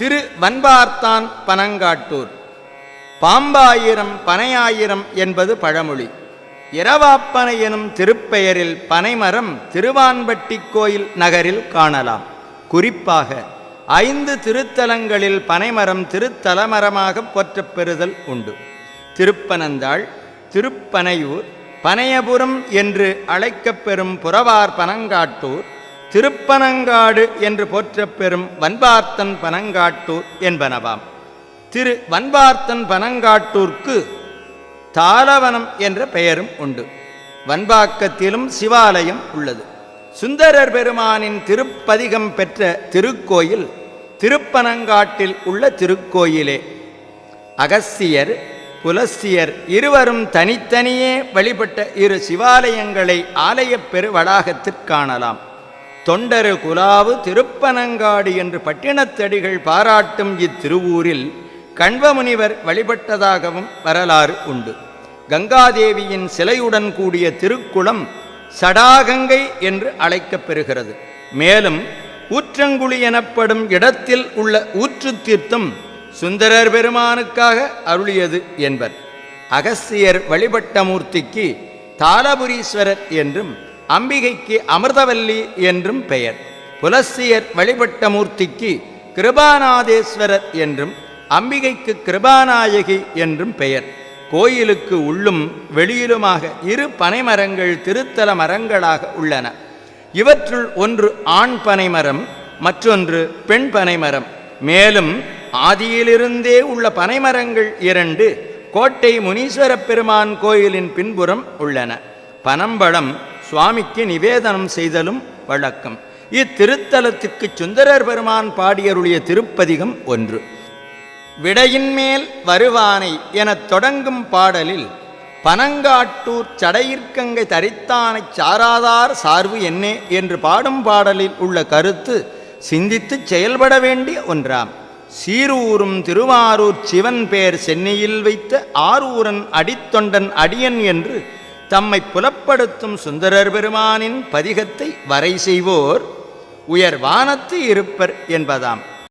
திரு வன்பார்த்தான் பனங்காட்டூர். பாம்பாயிரம் பனையாயிரம் என்பது பழமொழி. இரவாப்பனை எனும் திருப்பெயரில் பனைமரம் திருவான்பட்டி கோயில் நகரில் காணலாம். குறிப்பாக ஐந்து திருத்தலங்களில் பனைமரம் திருத்தலமரமாக போற்றப்பெறுதல் உண்டு. திருப்பனந்தாள் திருப்பனையூர் பனையபுரம் என்று அழைக்கப்பெறும் புறவார் பனங்காட்டூர் திருப்பனங்காடு என்று போற்றப் பெறும் வன்பார்த்தன் பனங்காட்டூர் என்பனவாம். திரு வன்பார்த்தன் பனங்காட்டூர்க்கு தாளவனம் என்ற பெயரும் உண்டு. வன்பாக்கத்திலும் சிவாலயம் உள்ளது. சுந்தரர் பெருமானின் திருப்பதிகம் பெற்ற திருக்கோயில் திருப்பனங்காட்டில் உள்ள திருக்கோயிலே. அகஸ்தியர் புலஸ்தியர் இருவரும் தனித்தனியே வழிபட்ட இரு சிவாலயங்களை ஆலயப் பெரு வளாகத்திற்காணலாம் தொண்டரு குலாவு திருப்பனங்காடு என்று பட்டினத்தடிகள் பாராட்டும் இத்திருவூரில் கண்வமுனிவர் வழிபட்டதாகவும் வரலாறு உண்டு. கங்காதேவியின் சிலையுடன் கூடிய திருக்குளம் சடாகங்கை என்று அழைக்கப் பெறுகிறது. மேலும் ஊற்றங்குழி எனப்படும் இடத்தில் உள்ள ஊற்று தீர்த்தம் சுந்தரர் பெருமானுக்காக அருளியது என்பர். அகஸ்தியர் வழிபட்ட மூர்த்திக்கு தாளபுரீஸ்வரர் என்றும் அம்பிகைக்கு அமிர்தவல்லி என்றும் பெயர். புலசியர் வழிபட்ட மூர்த்திக்கு கிருபாநாதேஸ்வரர் என்றும் அம்பிகைக்கு கிருபாநாயகி என்றும் பெயர். கோயிலுக்கு உள்ளும் வெளியிலுமாக இரு பனைமரங்கள் திருத்தல மரங்களாக உள்ளன. இவற்றுள் ஒன்று ஆண் பனைமரம் மற்றொன்று பெண் பனைமரம். மேலும் ஆதியிலிருந்தே உள்ள பனைமரங்கள் இரண்டு கோட்டை முனீஸ்வரப் பெருமான் கோயிலின் பின்புறம் உள்ளன. பனம்பழம் சுவாமிக்கு நிவேதனம் செய்தலும் வழக்கம். இத்திருத்தலத்துக்கு சுந்தரர் பெருமான் பாடியருளிய திருப்பதிகம் ஒன்று. விடையின் மேல் வருவானை எனத் தொடங்கும் பாடலில் பனங்காட்டூர் சடையிற்கங்கை தரித்தானைச் சாராதார் சார்பு என்னே என்று பாடும் பாடலில் உள்ள கருத்து சிந்தித்துச் செயல்பட வேண்டிய ஒன்றாம். சீரூரும் திருவாரூர் சிவன் பேர் சென்னையில் வைத்த ஆரூரன் அடித்தொண்டன் அடியன் என்று தம்மை புலப்படுத்தும் சுந்தரர் பெருமானின் பதிகத்தை வரை செய்வோர் உயர்வானத்து இருப்பர் என்பதாம்.